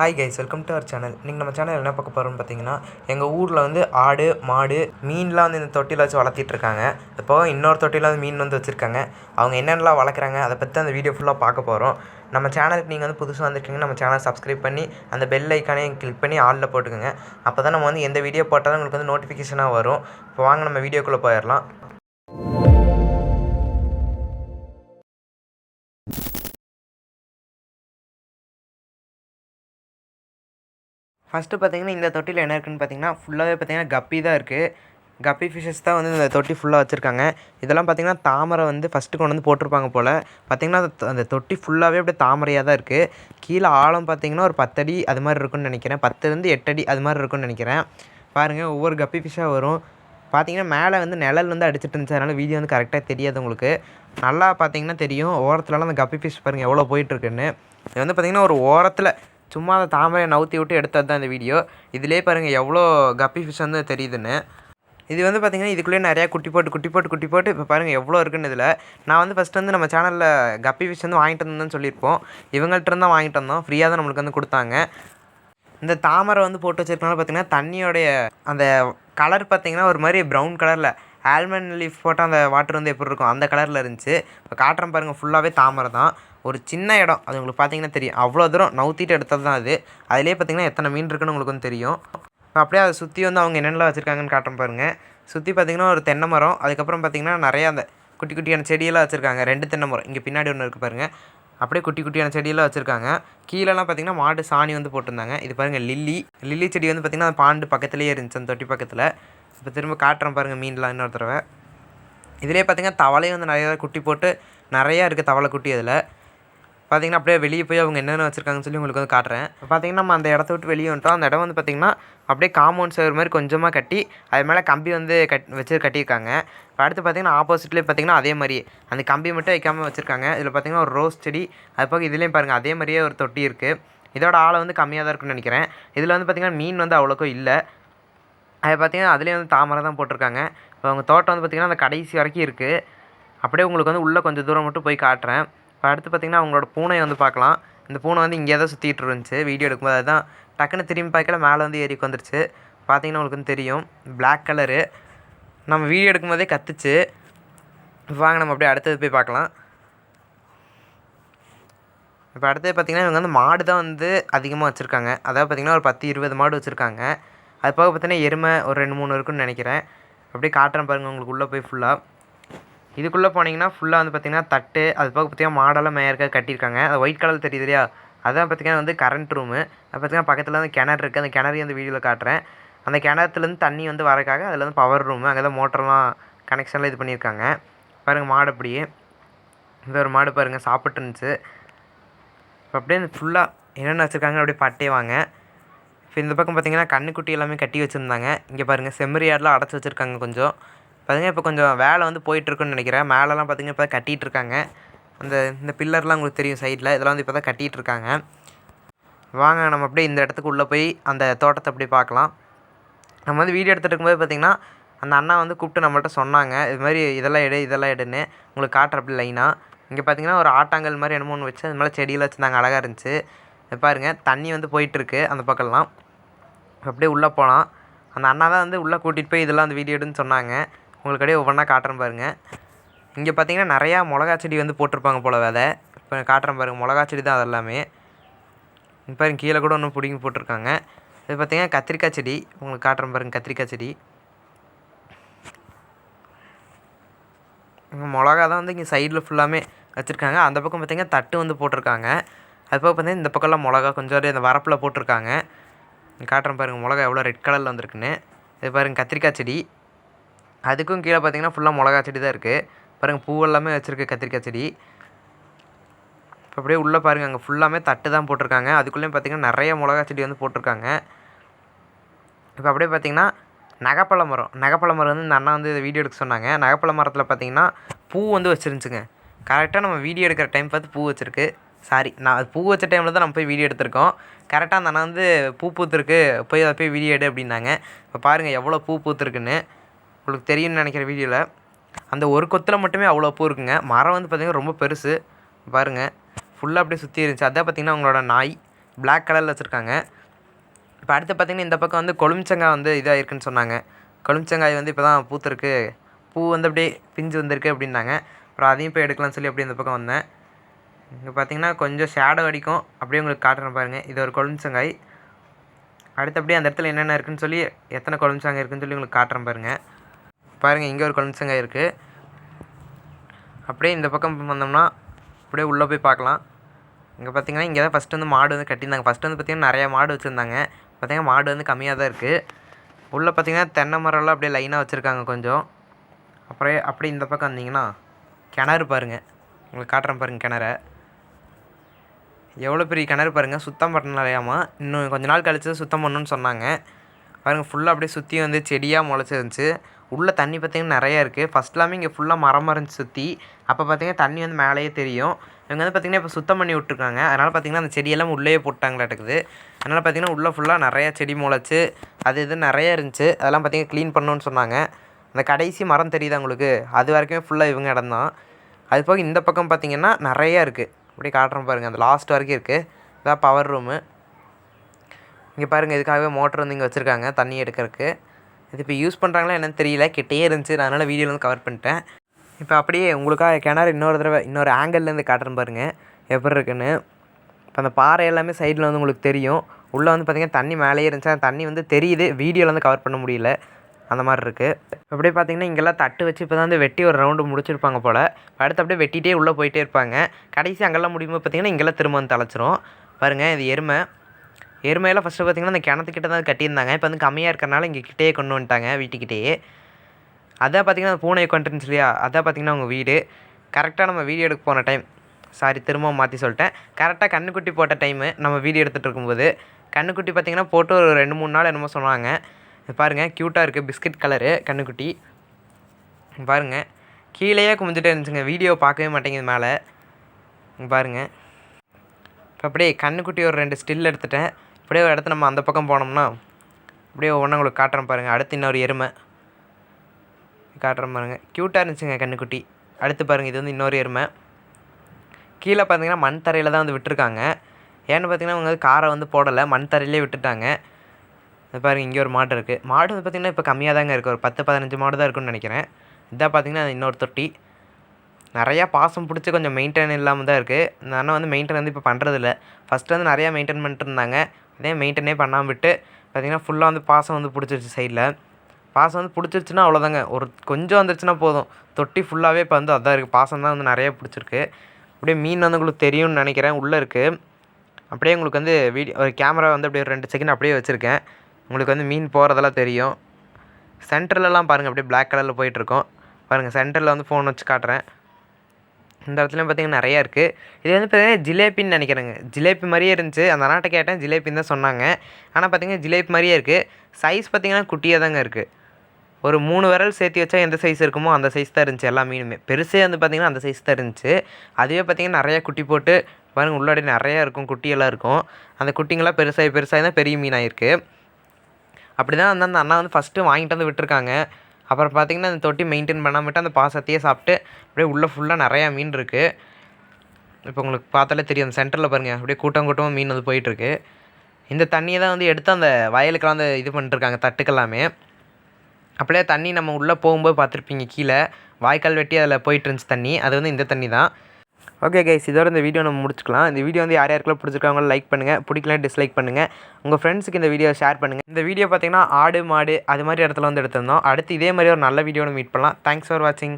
Hi guys welcome to our channel நீங்கள் நம்ம channel என்ன பார்க்க போகிறோம்னு பார்த்தீங்கன்னா எங்கள் ஊரில் வந்து ஆடு மாடு மீன்லாம் வந்து இந்த தொட்டியில் வச்சு வளர்த்திட்டு இருக்காங்க. இப்போ இன்னொரு தொட்டியில் வந்து மீன் வந்து வச்சுருக்காங்க. அவங்க என்னென்னலாம் வளர்க்குறாங்க அதை பற்றி அந்த வீடியோ ஃபுல்லாக பார்க்க போகிறோம் நம்ம சேனலுக்கு நீங்கள் வந்து புதுசாக வந்திருக்கீங்க நம்ம சேனல் சப்ஸ்கிரைப் பண்ணி அந்த பெல் ஐக்கானையும் கிளிக் பண்ணி ஆளில் போட்டுக்கோங்க. அப்போ தான் நம்ம வந்து எந்த வீடியோ போட்டாலும் உங்களுக்கு வந்து நோட்டிஃபிகேஷனாக வரும். இப்போ வாங்க நம்ம வீடியோக்குள்ளே போயிடலாம். ஃபஸ்ட்டு பார்த்தீங்கன்னா இந்த தொட்டியில் என்ன இருக்குதுன்னு பார்த்தீங்கன்னா ஃபுல்லாகவே பார்த்தீங்கன்னா கப்பி தான் இருக்குது கப்பி ஃபிஷஸ் தான் வந்து இந்த தொட்டி ஃபுல்லாக வச்சுருக்காங்க. இதெல்லாம் பார்த்தீங்கன்னா தாமரை வந்து ஃபஸ்ட்டு கொண்டு வந்து போட்டிருப்பாங்க போல். பார்த்தீங்கன்னா அந்த அந்த தொட்டி ஃபுல்லாகவே அப்படியே தாமரையாக தான் இருக்குது கீழே ஆழம் பார்த்தீங்கன்னா ஒரு பத்தடி அது மாதிரி இருக்கும்னு நினைக்கிறேன். பத்துலேருந்து எட்டடி அது மாதிரி இருக்கும்னு நினைக்கிறேன். பாருங்கள் ஒவ்வொரு கப்பி ஃபிஷ்ஷாக வரும். பார்த்தீங்கன்னா மேலே வந்து நிழல் வந்து அடிச்சிட்டு இருந்துச்சு. அதனால் வீடியோ வந்து கரெக்டாக தெரியாது உங்களுக்கு. நல்லா பார்த்தீங்கன்னா தெரியும். ஓரத்துலலாம் அந்த கப்பி ஃபிஷ் பாருங்கள் எவ்வளோ போயிட்டுருக்குன்னு இது வந்து பார்த்திங்கன்னா ஒரு ஓரத்தில் சும்மா அந்த தாமரையை நவுத்தி விட்டு எடுத்தது தான் இந்த வீடியோ. இதிலே பாருங்கள் எவ்வளோ கப்பி ஃபிஷ் வந்து தெரியுதுன்னு. இது வந்து பார்த்திங்கன்னா இதுக்குள்ளேயே நிறையா குட்டி போட்டு குட்டி போட்டு குட்டி போட்டு இப்போ பாருங்கள் எவ்வளோ இருக்குன்னு இதில். நான் வந்து ஃபஸ்ட் வந்து நம்ம சேனலில் கப்பி ஃபிஷ் வந்து வாங்கிட்டு வந்தேன்னு சொல்லியிருப்போம். இவங்கள்ட்ட இருந்தால் வாங்கிட்டு வந்தோம். ஃப்ரீயாக தான் நம்மளுக்கு வந்து கொடுத்தாங்க. இந்த தாமரை வந்து போட்டு வச்சிருக்கனால பார்த்தீங்கன்னா தண்ணியோடைய அந்த கலர் பார்த்திங்கன்னா ஒரு மாதிரி ப்ரௌன் கலரில் ஆல்மண்ட் லீஃப் போட்டால் அந்த வாட்டர் வந்து எப்படி இருக்கும்? அந்த கலரில் இருந்துச்சு. இப்போ காட்டுறேன் பாருங்கள் ஃபுல்லாகவே தாமரை தான். ஒரு சின்ன இடம். அது உங்களுக்கு பார்த்தீங்கன்னா தெரியும். அவ்வளோ தூரம் நவுத்திட்டு எடுத்தது தான் அது. அதிலே பார்த்தீங்கன்னா எத்தனை மீன் இருக்குன்னு உங்களுக்கு வந்து தெரியும். இப்போ அப்படியே அதை சுற்றி வந்து அவங்க என்னென்னலாம் வச்சுருக்காங்கன்னு காட்டுறேன் பாருங்கள் சுற்றி பார்த்தீங்கன்னா ஒரு தென்னை மரம். அதுக்கப்புறம் பார்த்தீங்கன்னா நிறையா அந்த குட்டி குட்டியான செடியெல்லாம் வச்சுருக்காங்க. ரெண்டு தென்னை மரம். இங்கே பின்னாடி ஒன்று இருக்குது பாருங்கள் அப்படியே குட்டி குட்டியான செடியெல்லாம் வச்சுருக்காங்க. கீழெல்லாம் பார்த்திங்கன்னா மாடு சாணி வந்து போட்டிருந்தாங்க. இது பாருங்கள் லில்லி. லில்லி செடி வந்து பார்த்திங்கன்னா அந்த பாண்டு பக்கத்துலேயே இருந்துச்சு அந்த தொட்டி பக்கத்தில். இப்போ திரும்ப காட்டுறேன் பாருங்கள் மீன்லாம் இன்னொரு தடவை. இதிலே பார்த்தீங்கன்னா தவளையும் வந்து நிறையா குட்டி போட்டு நிறையா இருக்குது தவளை குட்டி அதில். பார்த்தீங்கன்னா அப்படியே வெளியே போய் அவங்க என்னென்ன வச்சுருக்காங்கன்னு சொல்லி உங்களுக்கு வந்து காட்டுறேன். இப்போ பார்த்தீங்கன்னா நம்ம அந்த இடத்த விட்டு வெளியே வந்துட்டோம். அந்த இடம் வந்து பார்த்திங்கன்னா அப்படியே காம்பவுண்ட் சேர் மாதிரி கொஞ்சமாக கட்டி அது மேலே கம்பி வந்து கட் வச்சு கட்டியிருக்காங்க. இப்போ அடுத்து பார்த்தீங்கன்னா ஆப்போசிட்லேயே பார்த்தீங்கன்னா அதே மாதிரி. அந்த கம்பி மட்டும் வைக்காமல் வச்சுருக்காங்க. இதில் பார்த்தீங்கன்னா ஒரு ரோஸ் செடி அது போக இதுலேயும் பாருங்கள் அதே மாதிரியே ஒரு தொட்டி இருக்குது இதோட ஆளை வந்து கம்மியாக தான் இருக்குன்னு நினைக்கிறேன். இதில் வந்து பார்த்திங்கன்னா மீன் வந்து அவ்வளோக்கும் இல்லை. அது பார்த்தீங்கன்னா அதுலேயும் வந்து தாமரை தான் போட்டிருக்காங்க. இப்போ அவங்க தோட்டம் வந்து பார்த்திங்கன்னா அந்த கடைசி வரைக்கும் இருக்குது அப்படியே உங்களுக்கு வந்து உள்ளே கொஞ்சம் தூரம் மட்டும் போய் காட்டுறேன். அடுத்து பார்த்திங்கன்னா அவங்களோட பூனையை வந்து பார்க்கலாம். இந்த பூனை வந்து இங்கே தான் சுற்றிட்டு இருந்துச்சு. வீடியோ எடுக்கும்போது அதுதான் டக்குன்னு திரும்பி பார்க்கல மேலே வந்து ஏறி வந்துருச்சு. பார்த்தீங்கன்னா உங்களுக்கு வந்து தெரியும். பிளாக் கலரு நம்ம வீடியோ எடுக்கும்போதே கத்துச்சு. வாங்க நம்ம அப்படியே அடுத்தது போய் பார்க்கலாம். இப்போ அடுத்தது பார்த்திங்கன்னா இவங்க வந்து மாடு தான் வந்து அதிகமாக வச்சுருக்காங்க. அதாவது பார்த்திங்கன்னா ஒரு பத்து இருபது மாடு வச்சுருக்காங்க. அது போக பார்த்தீங்கன்னா எருமை ஒரு ரெண்டு மூணு இருக்குன்னு நினைக்கிறேன். அப்படியே காட்டுறேன் பாருங்கள் உங்களுக்கு உள்ளே போய் ஃபுல்லாக இதுக்குள்ளே போனீங்கன்னா ஃபுல்லாக வந்து பார்த்திங்கன்னா தட்டு அது போக பார்த்திங்கன்னா மாடெல்லாம் மேயற்காக கட்டியிருக்காங்க. அது ஒயிட் கலர் தெரியுது இல்லையா? அதான் பார்த்திங்கன்னா வந்து கரண்ட் ரூமு அது பார்த்திங்கன்னா பக்கத்தில் வந்து கிணறு இருக்குது அந்த கிணறையும் அந்த வீடியோவில் காட்டுறேன். அந்த கிணத்துலேருந்து தண்ணி வந்து வரக்காக அதில் வந்து பவர் ரூமு அங்கே தான் மோட்டர்லாம் கனெக்ஷன்லாம் இது பண்ணியிருக்காங்க. பாருங்கள் மாடு அப்படியே. இந்த ஒரு மாடு பாருங்கள் சாப்பிட்டு இருந்துச்சு. இப்போ அப்படியே ஃபுல்லாக என்னென்ன வச்சுருக்காங்க அப்படியே பட்டே வாங்க. இப்போ இந்த பக்கம் பார்த்திங்கன்னா கண்ணுக்குட்டி எல்லாமே கட்டி வச்சுருந்தாங்க. இங்கே பாருங்கள் செம்மறி ஆடெலாம் அடைச்சி வச்சுருக்காங்க கொஞ்சம். பார்த்தீங்கன்னா இப்போ கொஞ்சம் வேலை வந்து போயிட்டுருக்குன்னு நினைக்கிறேன். மேலெலாம் பார்த்தீங்கன்னா இப்போ கட்டிகிட்டு இருக்காங்க அந்த இந்த பில்லர்லாம் உங்களுக்கு தெரியும் சைடில் இதெல்லாம் வந்து இப்போ தான் கட்டிகிட்டு இருக்காங்க வாங்க நம்ம அப்படியே இந்த இடத்துக்கு உள்ளே போய் அந்த தோட்டத்தை அப்படியே பார்க்கலாம். நம்ம வந்து வீடியோ எடுத்துகிட்டு இருக்கும்போது பார்த்தீங்கன்னா அந்த அண்ணா வந்து கூப்பிட்டு நம்மள்ட்ட சொன்னாங்க. இது மாதிரி இதெல்லாம் எடு இதெல்லாம் எடுன்னு. உங்களுக்கு காட்டுற அப்படி லைனாக இங்கே பார்த்தீங்கன்னா ஒரு ஆட்டாங்கல் மாதிரி என்னமோ ஒன்று வச்சு அது மேலே செடியில் வச்சுருந்தாங்க. அழகாக இருந்துச்சு. பாருங்கள் தண்ணி வந்து போயிட்டுருக்கு அந்த பக்கம்லாம். அப்படியே உள்ளே போகலாம் அந்த அண்ணா தான் வந்து உள்ளே கூட்டிகிட்டு போய் இதெல்லாம் அந்த வீடியோ எடுன்னு சொன்னாங்க. உங்களுக்கு அப்படியே ஒவ்வொன்றா காட்டுறேன் பாருங்கள் இங்கே பார்த்தீங்கன்னா நிறையா மிளகா செடி வந்து போட்டிருப்பாங்க போல் விதை. இப்போ காட்டுறேன் பாருங்கள் மிளகா செடி தான் அது எல்லாமே பாருங்க கீழே கூட ஒன்று பிடிங்கி போட்டிருக்காங்க. இது பார்த்தீங்கன்னா கத்திரிக்காய் செடி. உங்களுக்கு காட்டுறேன் பாருங்க கத்திரிக்காய் செடி. இங்கே மிளகா தான் வந்து இங்கே சைடில் ஃபுல்லாமே வச்சுருக்காங்க. அந்த பக்கம் பார்த்திங்கன்னா தட்டு வந்து போட்டிருக்காங்க. அது பார்த்திங்கன்னா பார்த்தீங்கன்னா இந்த பக்கம்லாம் மிளகா கொஞ்சம் அப்படியே இந்த வரப்பில் போட்டிருக்காங்க. காட்டுறேன் பாருங்கள் மிளகா எவ்வளோ ரெட் கலரில் வந்திருக்குன்னு. இது பாருங்கள் கத்திரிக்காய் செடி. அதுக்கும் கீழே பார்த்தீங்கன்னா ஃபுல்லாக மிளகா செடி தான் இருக்குது பாருங்கள் பூ எல்லாமே வச்சுருக்கு கத்திரிக்காய் செடி. இப்போ அப்படியே உள்ளே பாருங்கள் அங்கே ஃபுல்லாமே தட்டு தான் போட்டிருக்காங்க. அதுக்குள்ளேயும் பார்த்தீங்கன்னா நிறைய மிளகா செடி வந்து போட்டிருக்காங்க. இப்போ அப்படியே பார்த்தீங்கன்னா நகைப்பழ மரம். நகைப்பழ மரம் வந்து இந்த அண்ணா வந்து இதை வீடியோ எடுக்க சொன்னாங்க. நகைப்பழ மரத்தில் பார்த்தீங்கன்னா பூ வந்து வச்சுருந்துச்சுங்க. கரெக்டாக நம்ம வீடியோ எடுக்கிற டைம் பார்த்து பூ வச்சுருக்கு. சாரி நான் அது பூ வச்ச டைமில் தான் நம்ம போய் வீடியோ எடுத்திருக்கோம். கரெக்டாக அந்த அண்ணா வந்து பூ பூத்துருக்கு. போய் அதை போய் வீடியோ எடு அப்படின்னாங்க. இப்போ பாருங்கள் எவ்வளோ பூ பூத்துருக்குன்னு. உங்களுக்கு தெரியும்னு நினைக்கிற வீடியோவில் அந்த ஒரு கொத்தில் மட்டுமே அவ்வளோ பூ இருக்குங்க. மரம் வந்து பார்த்திங்கன்னா ரொம்ப பெருசு. பாருங்கள் ஃபுல்லாக அப்படியே சுற்றி இருந்துச்சு. அதான் பார்த்திங்கன்னா அவங்களோட நாய். பிளாக் கலரில் வச்சுருக்காங்க. இப்போ அடுத்து பார்த்தீங்கன்னா இந்த பக்கம் வந்து கொழுமிச்சங்காய் வந்து இதாக இருக்குன்னு சொன்னாங்க. கொழுமிச்சங்காய் வந்து இப்போ தான் பூத்திருக்கு. பூ வந்து அப்படியே பிஞ்சு வந்திருக்கு அப்படின்னாங்க. அப்புறம் அதையும் போய் எடுக்கலாம்னு சொல்லி அப்படியே இந்த பக்கம் வந்தேன். இங்கே பார்த்தீங்கன்னா கொஞ்சம் ஷேடோ அடிக்கும். அப்படியே உங்களுக்கு காட்டுறேன் பாருங்கள் இது ஒரு கொழுமிச்சங்காய் அடுத்து அப்படியே அந்த இடத்துல என்னென்ன இருக்குன்னு சொல்லி எத்தனை கொழுமிச்சங்காய் இருக்குன்னு சொல்லி உங்களுக்கு காட்டுறேன் பாருங்கள் பாருங்கள் இங்கே ஒரு கொழுமிச்சங்காய் இருக்குது அப்படியே இந்த பக்கம் வந்தோம்னா அப்படியே உள்ளே போய் பார்க்கலாம். இங்கே பார்த்தீங்கன்னா இங்கே தான் ஃபஸ்ட்டு வந்து மாடு வந்து கட்டியிருந்தாங்க. ஃபஸ்ட்டு வந்து பார்த்திங்கன்னா நிறையா மாடு வச்சுருந்தாங்க. பார்த்தீங்கன்னா மாடு வந்து கம்மியாக தான் இருக்குது உள்ளே பார்த்தீங்கன்னா தென்னை மரம்லாம் அப்படியே லைனாக வச்சுருக்காங்க கொஞ்சம். அப்புறம் அப்படியே இந்த பக்கம் வந்தீங்கன்னா கிணறு பாருங்கள் உங்களுக்கு காட்டுறேன் பாருங்கள் கிணற. எவ்வளோ பெரிய கிணறு பாருங்கள் சுத்தம் பண்ணலையாமா. இன்னும் கொஞ்ச நாள் கழிச்சு தான் சுத்தம் பண்ணணும்னு சொன்னாங்க. பாருங்கள் ஃபுல்லாக அப்படியே சுற்றி வந்து செடியாக முளைச்சிருந்துச்சு உள்ளே தண்ணி பார்த்திங்கன்னா நிறையா இருக்குது ஃபஸ்ட்லாமே இங்கே ஃபுல்லாக மரம் இருந்துச்சு சுற்றி அப்போ பார்த்திங்கன்னா தண்ணி வந்து மேலேயே தெரியும். இவங்க வந்து பார்த்திங்கன்னா இப்போ சுத்தம் பண்ணி விட்ருக்காங்க அதனால் பார்த்திங்கன்னா அந்த செடியெல்லாம் உள்ளேயே போட்டாங்களாட்டுக்குது. அதனால் பார்த்திங்கன்னா உள்ளே ஃபுல்லாக நிறையா செடி முளைச்சி அது இது நிறையா இருந்துச்சு. அதெல்லாம் பார்த்திங்கன்னா க்ளீன் பண்ணணுன்னு சொன்னாங்க. அந்த கடைசி மரம் தெரியுதா உங்களுக்கு? அது வரைக்குமே ஃபுல்லாக இவங்க இடம் தான். அது போக இந்த பக்கம் பார்த்திங்கன்னா நிறையா இருக்குது அப்படியே காட்டுறோம் பாருங்கள் அந்த லாஸ்ட் வரைக்கும் இருக்குது இதான் பவர் ரூமு இங்கே பாருங்கள் இதுக்காகவே மோட்ரு வந்து இங்கே வச்சுருக்காங்க தண்ணி எடுக்கிறதுக்கு. இது இப்போ யூஸ் பண்ணுறாங்களா என்னன்னு தெரியல கிட்டேயே இருந்துச்சு. நான் அதனால் வீடியோவில் வந்து கவர் பண்ணிட்டேன். இப்போ அப்படியே உங்களுக்காக கிணறு இன்னொரு தடவை இன்னொரு ஆங்கிள்லேருந்து காட்டுறேன் பாருங்கள் எப்படி இருக்குன்னு. இப்போ அந்த பாறை எல்லாமே சைடில் வந்து உங்களுக்கு தெரியும். உள்ளே வந்து பார்த்திங்கன்னா தண்ணி மேலேயே இருந்துச்சு. அந்த தண்ணி வந்து தெரியுது வீடியோவில் வந்து கவர் பண்ண முடியல. அந்த மாதிரி இருக்குது அப்படியே பார்த்தீங்கன்னா இங்கெல்லாம் தட்டு வச்சு இப்போ தான் வந்து வெட்டி ஒரு ரவுண்டு முடிச்சிருப்பாங்க போல். அடுத்து அப்படியே வெட்டிகிட்டே உள்ளே போயிட்டே இருப்பாங்க. கடைசி அங்கெல்லாம் முடியும்போது பார்த்தீங்கன்னா இங்கெல்லாம் திரும்ப வந்து தலைச்சிரும் பாருங்கள் இது எருமை. எருமையெல்லாம் ஃபஸ்ட்டு பார்த்திங்கன்னா அந்த கிணத்துக்கிட்ட தான் கட்டியிருந்தாங்க. இப்போ வந்து கம்மியாக இருக்கறனால இங்கே கிட்டேயே கொண்டு வந்துட்டாங்க வீட்டுக்கிட்டேயே. அதான் பார்த்தீங்கன்னா அந்த பூனை உட்காந்துருந்துச்சு இல்லையா அதான் பார்த்தீங்கன்னா அவங்க வீடு. கரெக்டாக நம்ம வீடியோ எடுக்க போன டைம் சாரி திரும்ப மாற்றி சொல்லிட்டேன். கரெக்டாக கண்ணுக்குட்டி போட்ட டைமு நம்ம வீடியோ எடுத்துகிட்டு இருக்கும்போது கண்ணுக்குட்டி பார்த்தீங்கன்னா போட்டு ஒரு ரெண்டு மூணு நாள் என்னமோ சொன்னாங்க. பாருங்கள் க்யூட்டாக இருக்குது பிஸ்கட் கலரு கண்ணுக்குட்டி. பாருங்கள் கீழேயே குமிஞ்சிட்டே இருந்துச்சுங்க. வீடியோ பார்க்கவே மாட்டேங்குது மேலே. பாருங்கள் இப்போ அப்படியே கண்ணுக்குட்டி ஒரு ரெண்டு ஸ்டில் எடுத்துட்டேன். அப்படியே ஒரு இடத்த நம்ம அந்த பக்கம் போனோம்னா அப்படியே ஒவ்வொன்றா உங்களுக்கு காட்டுறேன் பாருங்கள் அடுத்து இன்னொரு எருமை. காட்டுறேன் பாருங்கள் க்யூட்டாக இருந்துச்சுங்க கண்ணுக்குட்டி அடுத்து பாருங்கள் இது வந்து இன்னொரு எருமை. கீழே பார்த்தீங்கன்னா மண் தரையில் தான் வந்து விட்டுருக்காங்க. ஏன்னு பார்த்தீங்கன்னா அவங்க வந்து காரை வந்து போடலை. மண் தரையிலே விட்டுட்டாங்க. இது பாருங்கள் இங்கே ஒரு மாடு இருக்குது மாடு வந்து பார்த்திங்கன்னா இப்போ கம்மியாக தாங்க இருக்குது ஒரு பத்து பதினஞ்சு மாடு தான் இருக்குன்னு நினைக்கிறேன். இதான் பார்த்தீங்கன்னா இன்னொரு தொட்டி. நிறையா பாசம் பிடிச்சி கொஞ்சம் மெயின்டைன் இல்லாமல் தான் இருக்குது இந்த அண்ணன் வந்து மெயின்டைன் வந்து இப்போ பண்ணுறதில்ல ஃபஸ்ட்டு வந்து நிறையா மெயின்டைன் பண்ணிட்டுருந்தாங்க அதே மெயின்டைனே பண்ணாமல் விட்டு பார்த்திங்கன்னா ஃபுல்லாக வந்து பாசம் வந்து பிடிச்சிருச்சு சைடில் பாசம் வந்து பிடிச்சிருச்சுன்னா அவ்வளோதாங்க ஒரு கொஞ்சம் வந்துருச்சுன்னா போதும். தொட்டி ஃபுல்லாகவே இப்போ வந்து அதான் இருக்குது பாசம் தான் வந்து நிறைய பிடிச்சிருக்கு. அப்படியே மீன் வந்து உங்களுக்கு தெரியும்னு நினைக்கிறேன். உள்ளே இருக்குது அப்படியே உங்களுக்கு வந்து வீடியோ ஒரு கேமரா வந்து அப்படியே ஒரு ரெண்டு செகண்ட் அப்படியே வச்சுருக்கேன். உங்களுக்கு வந்து மீன் போகிறதெல்லாம் தெரியும். சென்டர்லலாம் பாருங்கள் அப்படியே பிளாக் கலரில் போயிட்டுருக்கோம் பாருங்கள் சென்டரில் வந்து ஃபோன் வச்சு காட்டுறேன். இந்த இடத்துலையும் பார்த்தீங்கன்னா நிறையா இருக்குது இது வந்து பார்த்திங்கன்னா ஜிலேபின்னு நினைக்கிறேங்க. ஜிலேபி மாதிரியே இருந்துச்சு. அந்த அண்ணாட்ட கேட்டேன். ஜிலேபின்னு தான் சொன்னாங்க. ஆனால் பார்த்திங்கன்னா ஜிலேபி மாதிரியே இருக்குது சைஸ் பார்த்தீங்கன்னா குட்டியாக தாங்க இருக்குது ஒரு மூணு விரல் சேர்த்து வச்சா எந்த சைஸ் இருக்குமோ அந்த சைஸ் தான் இருந்துச்சு எல்லா மீனுமே. பெருசே வந்து பார்த்திங்கன்னா அந்த சைஸ் தான் இருந்துச்சு. அதுவே பார்த்திங்கன்னா நிறையா குட்டி போட்டு பாருங்கள் உள்ளாடி நிறையா இருக்கும். குட்டியெல்லாம் இருக்கும். அந்த குட்டிங்கெல்லாம் பெருசாகி பெருசாகி தான் பெரிய மீனாக இருக்குது அப்படி தான் வந்து அந்த அண்ணா வந்து ஃபஸ்ட்டு வாங்கிட்டு வந்து விட்டுருக்காங்க. அப்புறம் பார்த்திங்கன்னா அந்த தொட்டி மெயின்டைன் பண்ணாமட்டு அந்த பாசத்தையே சாப்பிட்டு அப்படியே உள்ளே ஃபுல்லாக நிறையா மீன் இருக்குது இப்போ உங்களுக்கு பார்த்தாலே தெரியும் அந்த சென்டரில் பாருங்கள் அப்படியே கூட்டம் கூட்டமாக மீன் வந்து போயிட்டுருக்கு. இந்த தண்ணியை தான் வந்து எடுத்து அந்த வயலுக்கெல்லாம் வந்து இது பண்ணிட்டுருக்காங்க தட்டுக்கெல்லாமே அப்படியே தண்ணி நம்ம உள்ளே போகும்போது பார்த்துருப்பீங்க கீழே வாய்க்கால் வெட்டி அதில் போயிட்டு இருந்துச்சு தண்ணி. அது வந்து இந்த தண்ணி தான். ஓகே கைஸ் இதோட இந்த வீடியோ நம்ம முடிச்சுக்கலாம். இந்த வீடியோ வந்து யார் யாருக்கெல்லாம் பிடிச்சிருக்காங்களோ லைக் பண்ணுங்கள் பிடிக்கலாம் டிஸ்லைக் பண்ணுங்கள் உங்கள் ஃப்ரெண்ட்ஸுக்கு இந்த வீடியோ ஷேர் பண்ணுங்கள் இந்த வீடியோ பார்த்தீங்கன்னா ஆடு மாடு அது மாதிரி இடத்துல வந்து எடுத்திருந்தோம். அடுத்து இதே மாதிரி ஒரு நல்ல வீடியோவில் மீட் பண்ணலாம். தேங்க்ஸ் ஃபார் வாட்சிங்